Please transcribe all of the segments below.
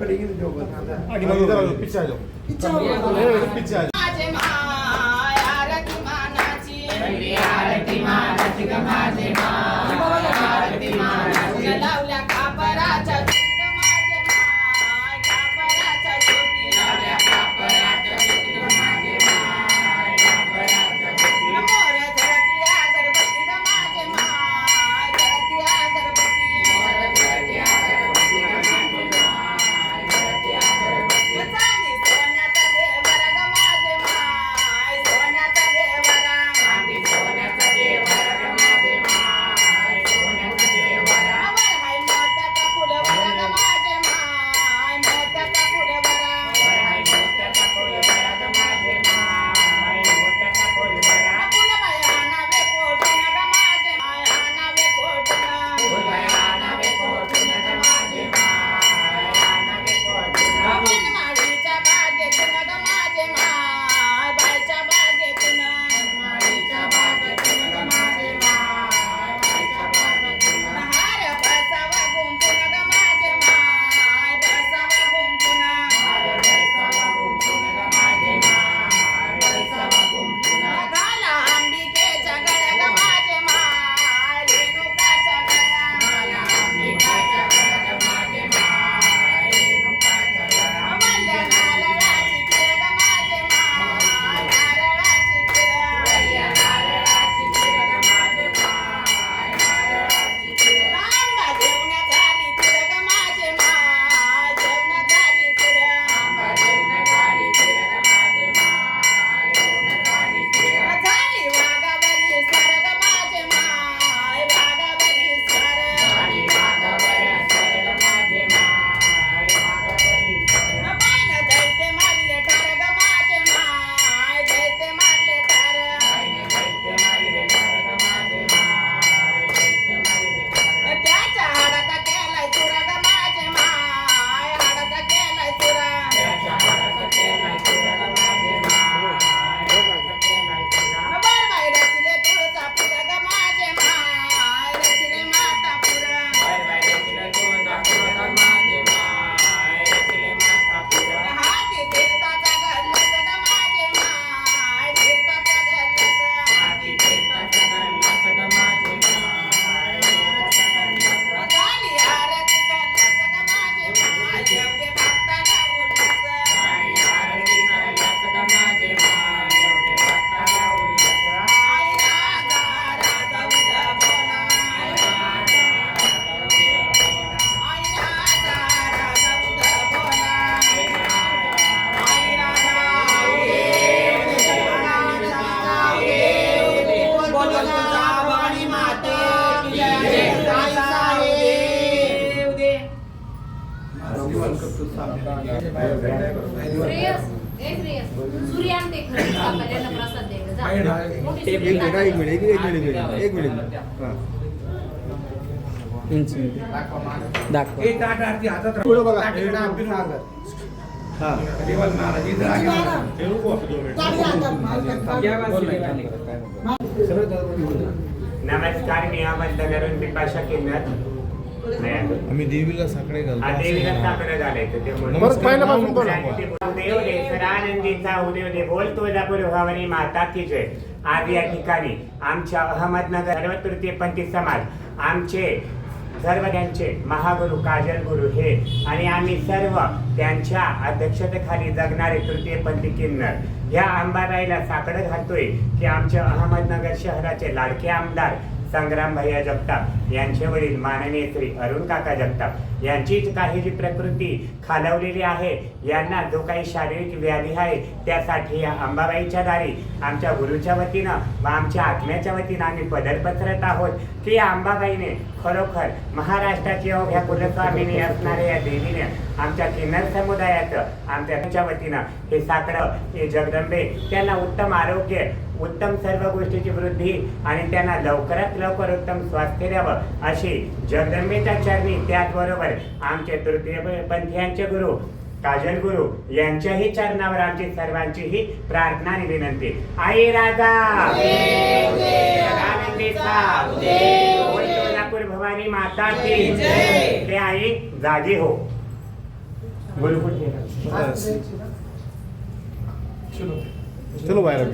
കളിക്കുന്നുണ്ടോ एक मिनिट एक मिनिट. एक मिनिट एक मिनिट नमस्कार मी अहमद नगरून केंद्रात. आम्ही देवीला साकडे घालतो हा, देवीला साकडं घालायचं ते म्हणून. नमस्कार. पहिल्यापासून बोला. उदय उदय सदानंदीचा उदय उदय बोल तुळजापूर भवानी माता की जय आज या ठिकाणी आमच्या अहमदनगर सर्व तृतीयपंथी समाज आमचे सर्व त्यांचे महागुरु काजल गुरु हे आणि आम्ही सर्व त्यांच्या अध्यक्षतेखाली जगणारे तृतीयपंथी किन्नर या अंबाबाईला साकडं घालतोय की आमच्या अहमदनगर शहराचे लाडके आमदार संग्राम भैया जगताप यांचे वडील माननीय श्री अरुण काका जगताप. यांचीच काही जी प्रकृती खालवलेली आहे यांना जो काही शारीरिक व्याधी आहे त्यासाठी या अंबाबाईच्या दारी आमच्या गुरुच्या वतीनं व आमच्या आत्म्याच्या वतीनं आम्ही पदर पसरत आहोत. की अंबाबाईने खरोखर महाराष्ट्राची ह्या कुलस्वामीने असणाऱ्या या देवीने आमच्या किन्नर समुदायाचं आमच्या वतीनं हे साकडं हे जगदंबे त्यांना उत्तम आरोग्य उत्तम सर्व गोष्टीची वृद्धी आणि त्यांना लवकरात लवकर उत्तम स्वास्थ्य द्यावं अशी जगदंबेच्या चरणी त्याचबरोबर आमचे तृतीय पंथीयांचे गुरु काजल गुरु यांच्याही चरणावर आमची सर्वांचीही प्रार्थना आणि विनंती. आई राजा तुळजापूर भवानी माता की ते आई जागी हो. चलो. बाहेर.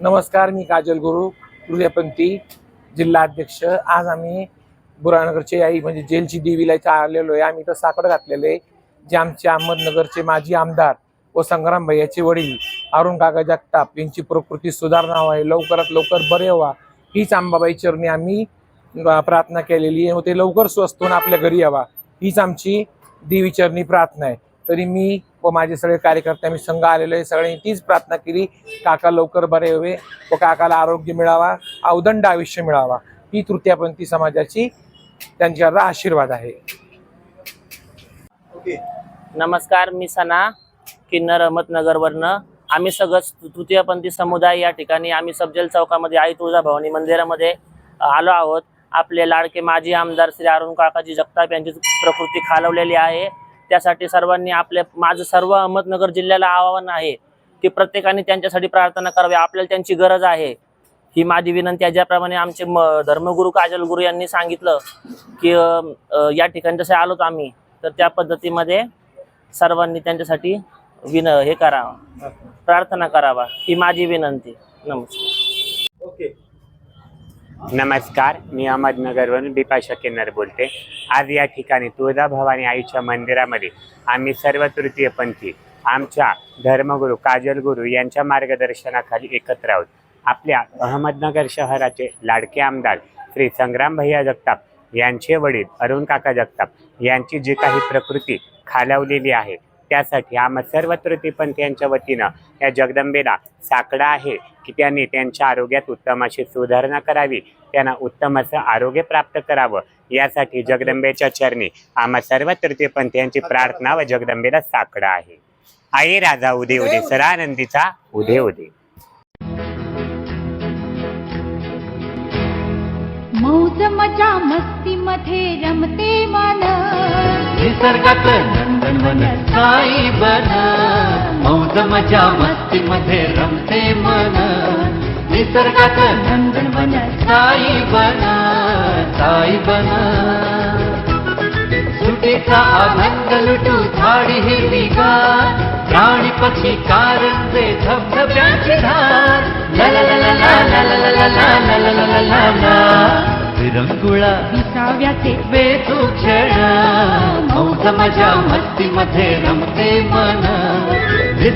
नमस्कार मी काजल गुरु तृतीयपंथी जिल्हाध्यक्ष आज आम्ही बुरानगरचे आई म्हणजे जेलची देवीला इथं आलेलो आहे. आम्ही इथं साकड घातलेले आहे. जे आमचे अहमदनगरचे माजी आमदार व संग्राम भैयाचे वडील अरुण काका जगताप यांची प्रकृती सुधारणा व्हावी लवकरात लवकर बरे व्हा. हीच अंबाबाई चरणी आम्ही प्रार्थना केलेली आहे. व ते लवकर स्वस्त होऊन आपल्या घरी यावा. हीच आमची देवी चरणी प्रार्थना आहे. तरी मी व माझे सगळे कार्यकर्ते आम्ही संघ आलेलो आहे सगळ्यांनी तीच प्रार्थना केली काका लवकर बरे व्हावे व काकाला आरोग्य मिळावा अवदंड आयुष्य मिळावा. ही तृतीयपंथी समाजाची त्यांच्यावर आशीर्वाद आहे. ओके. नमस्कार मी सना किन्नर अहमदनगरवरनं. आम्ही सगळंच तृतीयपंथी समुदाय या ठिकाणी आम्ही सबजेल चौकामध्ये आई तुळजाभवानी मंदिरामध्ये आलो आहोत. आपले लाडके माजी आमदार श्री अरुण काकाजी जगताप यांची प्रकृती खालवलेली आहे. त्यासाठी सर्वांनी आपले माझं सर्व अहमदनगर जिल्ह्याला आवाहन आहे की प्रत्येकाने त्यांच्यासाठी प्रार्थना करावी. आपल्याला त्यांची गरज आहे. ही माझी विनंती आहे. ज्याप्रमाणे आमचे म धर्मगुरू काजल गुरु यांनी सांगितलं की या ठिकाणी जसे आलोत आम्ही तर त्या पद्धतीमध्ये सर्वांनी त्यांच्यासाठी विन हे करावं. प्रार्थना करावा. ही माझी विनंती. नमस्कार. नमस्कार मी अहमदनगरवरून बिपाशा किन्नर बोलते. आज या ठिकाणी तुळजाभवानी आईच्या मंदिरामध्ये आम्ही सर्व तृतीयपंथी आमच्या धर्मगुरू काजल गुरु यांच्या मार्गदर्शनाखाली एकत्र आहोत. आपल्या अहमदनगर शहराचे लाडके आमदार श्री संग्राम भैया जगताप यांचे वडील अरुण काका जगताप यांची जी काही प्रकृती खालावलेली आहे त्यासाठी आम्हा सर्व तृतीयपंथीयांच्या वतीनं या जगदंबेला साकडा आहे की त्यांनी त्यांच्या आरोग्यात उत्तम अशी सुधारणा करावी त्यांना उत्तम असं आरोग्य प्राप्त करावं. यासाठी जगदंबेच्या चरणी आम्हा सर्व तृतीयपंथीयांची प्रार्थना व जगदंबेला साकडा आहे. आई राजा उदे उदे सरानंदीचा उदे उदे. मौज मजा मस्ती मध्ये रमते मन निसर्गात मजा मस्ती मध्ये रमते मन निसर्गात नंदनवन साई बना साई बना सुटीचा आनंद लुटू झाडी हिरवीगार प्राणी पक्षी कारंजे धबधब्याची धार ला ला ला ला ला ला ला ला ला ला ला ला ला ला ला विरंगुळा विसाव्याचे बेतू क्षण मौज मजा मस्ती मध्ये रमते मन